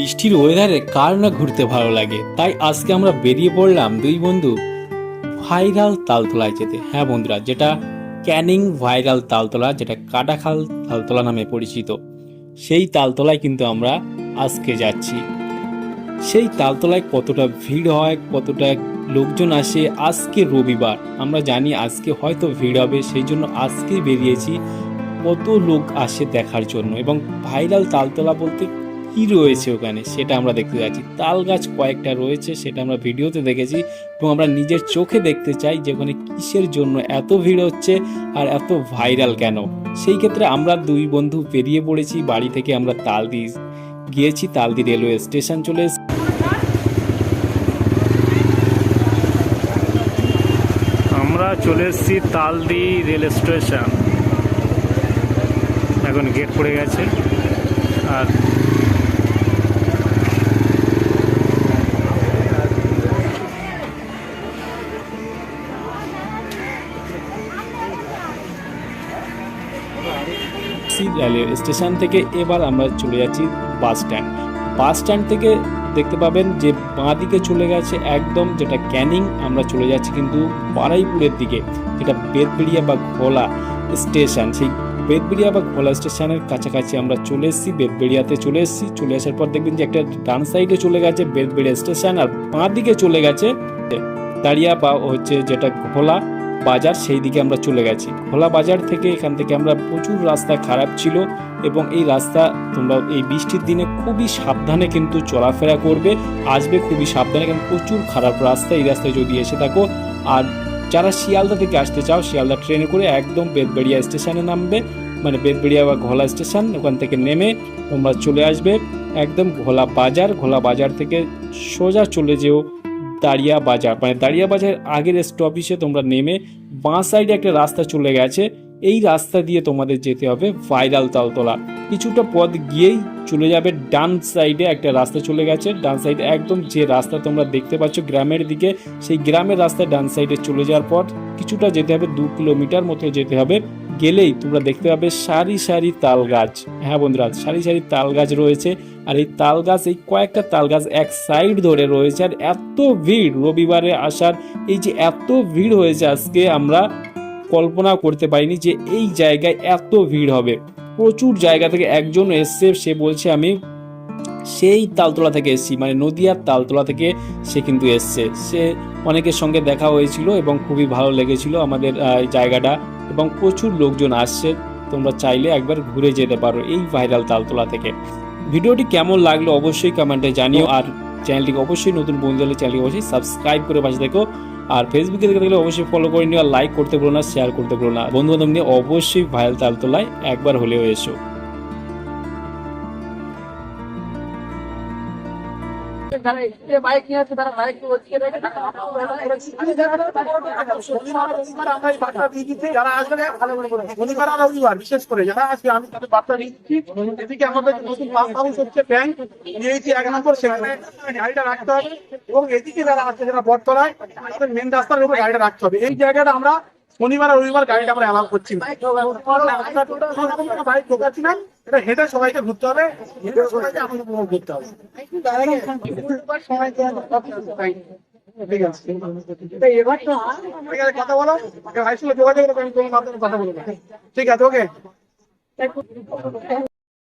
বৃষ্টির ওয়েদারে কার না ঘুরতে ভালো লাগে? তাই আজকে আমরা বেরিয়ে পড়লাম দুই বন্ধু ভাইরাল তালতলায় যেতে। হ্যাঁ বন্ধুরা, যেটা ক্যানিং ভাইরাল তালতলা, যেটা কাটাখাল তালতলা নামে পরিচিত। সেই তালতলায় কিন্তু আমরা আজকে যাচ্ছি। সেই তালতলায় কতটা ভিড় হয়, কতটা লোকজন আসে, আজকে রবিবার। আমরা জানি আজকে হয়তো ভিড় হবে, সেই জন্য আজকে বেরিয়েছি। কত লোক আসে দেখার জন্য এবং ভাইরাল তালতলা বলতে কি রয়েছে ওখানে সেটা আমরা দেখতে যাচ্ছি। তাল গাছ কয়েকটা রয়েছে, সেটা আমরা ভিডিওতে দেখেছি এবং আমরা নিজের চোখে দেখতে চাই যে ওখানে কিসের জন্য এত ভিড় হচ্ছে আর এত ভাইরাল কেন। সেই ক্ষেত্রে আমরা দুই বন্ধু বেরিয়ে পড়েছি, বাড়ি থেকে আমরা তালদি গিয়েছি তালদি রেলওয়ে স্টেশন চলে। আমরা চলে এসেছি তালদি রেল স্টেশন। এখন গেট পড়ে গেছে আর যাচ্ছি রেলওয়ে স্টেশন থেকে এবার আমরা চলে যাচ্ছি বাস স্ট্যান্ড। বাস স্ট্যান্ড থেকে দেখতে পাবেন যে বাঁ দিকে চলে গেছে একদম যেটা ক্যানিং, আমরা চলে যাচ্ছি কিন্তু বারাইপুরের দিকে, যেটা বেদবেড়িয়া বা ঘোলা স্টেশন। সেই বেদবেড়িয়া বা ঘোলা স্টেশনের কাছাকাছি আমরা চলে এসেছি বেদবেড়িয়াতে চলে এসেছি। চলে আসার পর দেখবেন যে একটা ডান সাইডে চলে গেছে বেদবেড়িয়া স্টেশন আর বাঁ দিকে চলে গেছে দাঁড়িয়া বা হচ্ছে যেটা ঘোলা। বাজার সেই দিকে আমরা চলে গেছি। খোলা বাজার থেকে এখান থেকে আমরা প্রচুর রাস্তা খারাপ ছিল এবং এই রাস্তা তোমরা এই বৃষ্টির দিনে খুবই সাবধানে কিন্তু চলাফেরা করবে, আসবে খুবই সাবধানে কারণ প্রচুর খারাপ রাস্তা এই রাস্তায় যদি এসে থাকো। আর যারা শিয়ালদা থেকে আসতে চাও, শিয়ালদা ট্রেনে করে একদম বেদবেড়িয়া স্টেশনে নামবে মানে বেদবেড়িয়া বা ঘোলা স্টেশন, ওখান থেকে নেমে তোমরা চলে আসবে। একদম ঘোলা বাজার ঘোলা বাজার থেকে সোজা চলে যেও। দাঁড়িয়া বাজার মানে দাঁড়িয়া বাজার আগের স্টপিসে তোমরা নেমে বাঁ সাইডে একটা রাস্তা চলে গেছে। এই রাস্তা দিয়ে তোমাদের যেতে হবে ভাইরাল তালতলা। কিছুটা পথ গিয়েই চলে যাবে ডান সাইডে একটা রাস্তা চলে গেছে। ডান সাইডে একদম যে রাস্তা তোমরা দেখতে পাচ্ছ গ্রামের দিকে, সেই গ্রামের রাস্তা ডান সাইডে চলে যাওয়ার পর কিছুটা যেতে হবে দু কিলোমিটার মতো যেতে হবে গেলেই তোমরা দেখতে পাবে সারি সারি তাল গাছ। হ্যাঁ বন্ধুরা, সারি সারি তাল গাছ রয়েছে আর এই তাল গাছ, এই কয়েকটা তাল গাছ এক সাইড ধরে রয়েছে আর এত ভিড় রবিবারে আসার, এই যে এত ভিড় হয়েছে আজকে আমরা কল্পনা করতে পারিনি যে এই জায়গায় এত ভিড় হবে। প্রচুর জায়গা থেকে একজন এসছে, সে বলছে, আমি সেই তালতলা থেকে এসেছি। মানে নদিয়ার তালতলা থেকে সে কিন্তু এসছে। সে অনেকের সঙ্গে দেখা হয়েছিল এবং খুবই ভালো লেগেছিল আমাদের জায়গাটা। এবং প্রচুর লোকজন আসছে। তোমরা চাইলে একবার ঘুরে যেতে পারো এই ভাইরাল তালতলা থেকে। ভিডিওটি কেমন লাগল অবশ্যই কমেন্টে জানিও। আর চ্যানেলটিকে অবশ্যই নতুন বন্ধু হলে চ্যানেলটি অবশ্যই সাবস্ক্রাইব করে পাশে দেখো আর ফেসবুকে দেখে থাকলে অবশ্যই ফলো করে নিও। আর লাইক করতে পারো না শেয়ার করতে পারো না। বন্ধু বান্ধব নিয়ে অবশ্যই ভাইরাল তালতলায় একবার হলেও এসো। নিয়ে করে গাড়িটা রাখতে হবে এবং এদিকে তাদের মেন রাস্তার উপরে গাড়িটা রাখতে হবে এই জায়গাটা আমরা শনিবার আর রবিবার গাড়িটা আমরা অ্যালাউ করছি বাইক না। এটা হেঁটে সবাইকে ঘুরতে হবে। হেঁটে সবাইকে আমাদের উপভোগ করতে হবে। কথা বলো। কথা বলব। ঠিক আছে ওকে